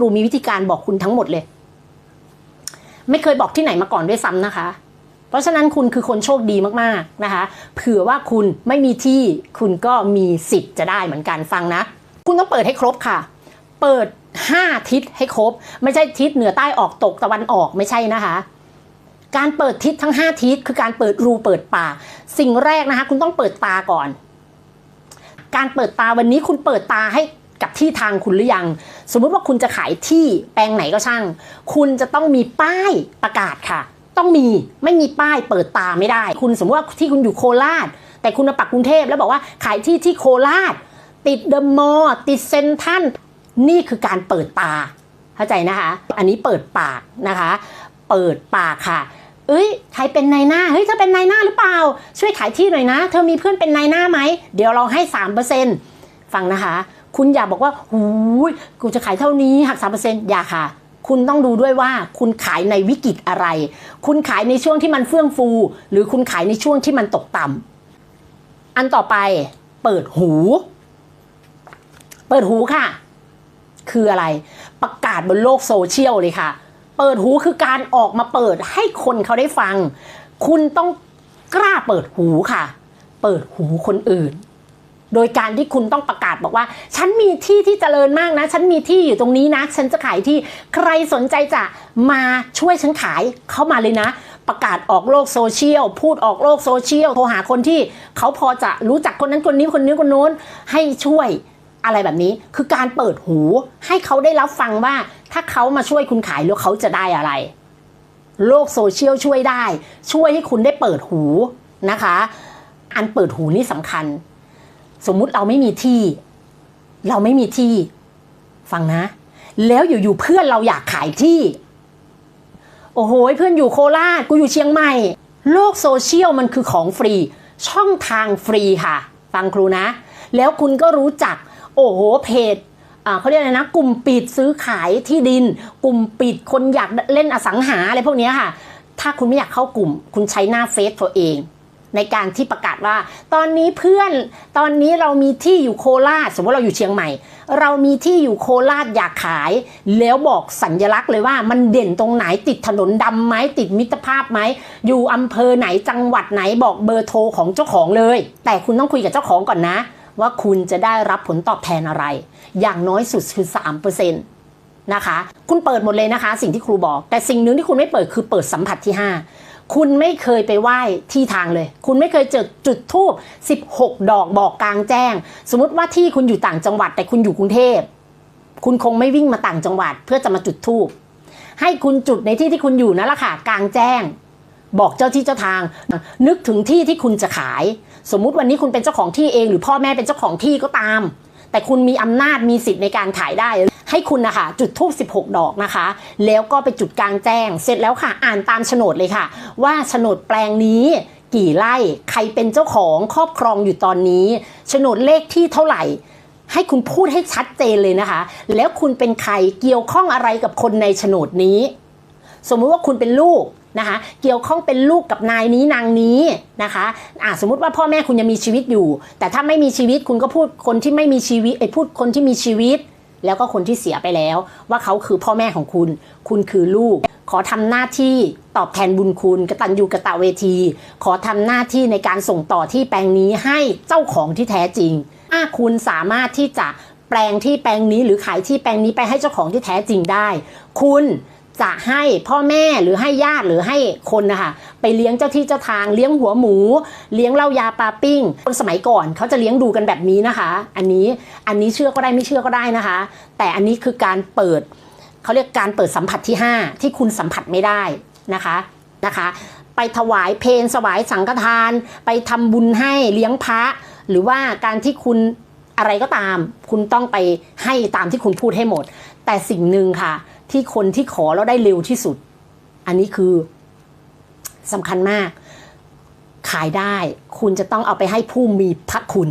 รูมีวิธีการบอกคุณทั้งหมดเลย ไม่เคยบอกที่ไหนมาก่อนด้วยซ้ำนะคะ เพราะฉะนั้นคุณคือคนโชคดีมากๆนะคะ เผื่อว่าคุณไม่มีที่คุณก็มีสิทธิ์จะได้เหมือนกันฟังนะ คุณต้องเปิดให้ครบค่ะ เปิด 5 ทิศให้ครบ ไม่ใช่ทิศเหนือใต้ออกตกตะวันออกไม่ใช่นะคะการเปิดทิศทั้ง 5 ทิศคือการเปิดรูเปิดปากสิ่งแรกนะคะ คุณต้องเปิดตาก่อน การเปิดตาวันนี้คุณเปิดตาให้ กับที่ทางคุณหรือยัง สมมุติว่าคุณจะขายที่แปลงไหนก็ช่าง คุณจะต้องมีป้ายประกาศค่ะ ต้องมีไม่มีป้ายเปิดตาไม่ได้ คุณสมมติว่าที่คุณอยู่โคราช แต่คุณมาปักกรุงเทพแล้วบอกว่าขายที่ที่โคราช ติดเดอะมอลล์ติดเซนทันนี่คือการเปิดตาเข้าใจนะคะ อันนี้เปิดปากนะคะ เปิดปากค่ะเอ้ยใครเป็นนายหน้า เฮ้ยเธอเป็นนายหน้าหรือเปล่า ช่วยขายที่หน่อยนะ เธอมีเพื่อนเป็นนายหน้าไหม เดี๋ยวเราให้สามเปอร์เซ็นฟังนะคะ คุณอย่าบอกว่าหูยกูจะขายเท่านี้หักสามเปอร์เซ็นต์อย่าค่ะ คุณต้องดูด้วยว่าคุณขายในวิกฤตอะไร คุณขายในช่วงที่มันเฟื่องฟู หรือคุณขายในช่วงที่มันตกต่ำอันต่อไปเปิดหู เปิดหูค่ะ คืออะไร ประกาศบนโลกโซเชียลเลยค่ะ เปิดหูคือการออกมาเปิดให้คนเขาได้ฟัง คุณต้องกล้าเปิดหูค่ะ เปิดหูคนอื่น โดยการที่คุณต้องประกาศบอกว่า ฉันมีที่ที่เจริญมากนะ ฉันมีที่อยู่ตรงนี้นะ ฉันจะขายที่ใครสนใจจะมาช่วยฉันขายเข้ามาเลยนะ ประกาศออกโลกโซเชียล พูดออกโลกโซเชียล โทรหาคนที่เขาพอจะรู้จักคนนั้นคนนี้คนนี้คนโน้นให้ช่วยอะไรแบบนี้คือการเปิดหูให้เขาได้รับฟังว่า ถ้าเขามาช่วยคุณขายแล้วเขาจะได้อะไร โลกโซเชียลช่วยได้ ช่วยให้คุณได้เปิดหูนะคะ อันเปิดหูนี่สำคัญ สมมุติเราไม่มีที่ เราไม่มีที่ ฟังนะ แล้วอยู่ๆเพื่อนเราอยากขายที่ โอ้โหเพื่อนอยู่โคราชกูอยู่เชียงใหม่ โลกโซเชียลมันคือของฟรี ช่องทางฟรีค่ะ ฟังครูนะ แล้วคุณก็รู้จัก โอ้โหเพจเขาเรียกอะไรนะ กลุ่มปิดซื้อขายที่ดิน กลุ่มปิดคนอยากเล่นอสังหาอะไรพวกนี้ค่ะ ถ้าคุณไม่อยากเข้ากลุ่ม คุณใช้หน้าเฟซตัวเอง ในการที่ประกาศว่า ตอนนี้เพื่อนตอนนี้เรามีที่อยู่โคราช สมมติเราอยู่เชียงใหม่ เรามีที่อยู่โคราชอยากขาย แล้วบอกสัญลักษณ์เลยว่ามันเด่นตรงไหนติดถนนดำไหมติดมิตรภาพไหมอยู่อำเภอไหนจังหวัดไหนบอกเบอร์โทรของเจ้าของเลย แต่คุณต้องคุยกับเจ้าของก่อนนะ ว่าคุณจะได้รับผลตอบแทนอะไร อย่างน้อยสุดคือ3%นะคะ คุณเปิดหมดเลยนะคะ สิ่งที่ครูบอก แต่สิ่งหนึ่งที่คุณไม่เปิดคือเปิดสัมผัสที่ 5 คุณไม่เคยไปไหว้ที่ทางเลย คุณไม่เคยจุดจุดทูบ16 ดอกบอกกลางแจ้ง สมมติว่าที่คุณอยู่ต่างจังหวัด แต่คุณอยู่กรุงเทพ คุณคงไม่วิ่งมาต่างจังหวัด เพื่อจะมาจุดทูบให้คุณจุดในที่ที่คุณอยู่นั่นแหละค่ะกลางแจ้ง บอกเจ้าที่เจ้าทาง นึกถึงที่ที่คุณจะขาย สมมุติวันนี้คุณเป็นเจ้าของที่เอง หรือพ่อแม่เป็นเจ้าของที่ก็ตาม แต่คุณมีอำนาจมีสิทธิ์ในการขายได้ ให้คุณนะคะจุดทูบ16 ดอกนะคะ แล้วก็ไปจุดกลางแจ้ง เสร็จแล้วค่ะอ่านตามโฉนดเลยค่ะ ว่าโฉนดแปลงนี้กี่ไร่ใครเป็นเจ้าของครอบครองอยู่ตอนนี้โฉนดเลขที่เท่าไหร่ให้คุณพูดให้ชัดเจนเลยนะคะ แล้วคุณเป็นใครเกี่ยวข้องอะไรกับคนในโฉนดนี้ สมมุติว่าคุณเป็นลูก นะคะเกี่ยวข้องเป็นลูกกับนายนี้นางนี้นะคะอ่าสมมติว่าพ่อแม่คุณยังมีชีวิตอยู่ แต่ถ้าไม่มีชีวิตคุณก็พูดคนที่ไม่มีชีวิตไอ้พูดคนที่มีชีวิต แล้วก็คนที่เสียไปแล้ว ว่าเขาคือพ่อแม่ของคุณ คุณคือลูก ขอทำหน้าที่ตอบแทนบุญคุณกตัญญูกะตะเวที ขอทำหน้าที่ในการส่งต่อที่แปลงนี้ให้เจ้าของที่แท้จริงถ้าคุณสามารถที่จะแปลงที่แปลงนี้หรือขายที่แปลงนี้ไปให้เจ้าของที่แท้จริงได้ คุณ จะให้พ่อแม่หรือให้ญาติหรือให้คนนะคะไปเลี้ยงเจ้าที่เจ้าทางเลี้ยงหัวหมู เลี้ยงเหล้ายาปลาปิ้งคนสมัยก่อนเขาจะเลี้ยงดูกันแบบนี้นะคะ อันนี้อันนี้เชื่อก็ได้ไม่เชื่อก็ได้นะคะ แต่อันนี้คือการเปิดเขาเรียกการเปิดสัมผัสที่ 5 ที่คุณสัมผัสไม่ได้นะคะนะคะ ไปถวายเพลสวายสังฆทาน ไปทำบุญให้เลี้ยงพระ หรือว่าการที่คุณอะไรก็ตาม คุณต้องไปให้ตามที่คุณพูดให้หมด แต่สิ่งหนึ่งค่ะ ที่คนที่ขอแล้วได้เร็วที่สุด อันนี้คือสำคัญมาก ขายได้คุณจะต้องเอาไปให้ผู้มีพระคุณ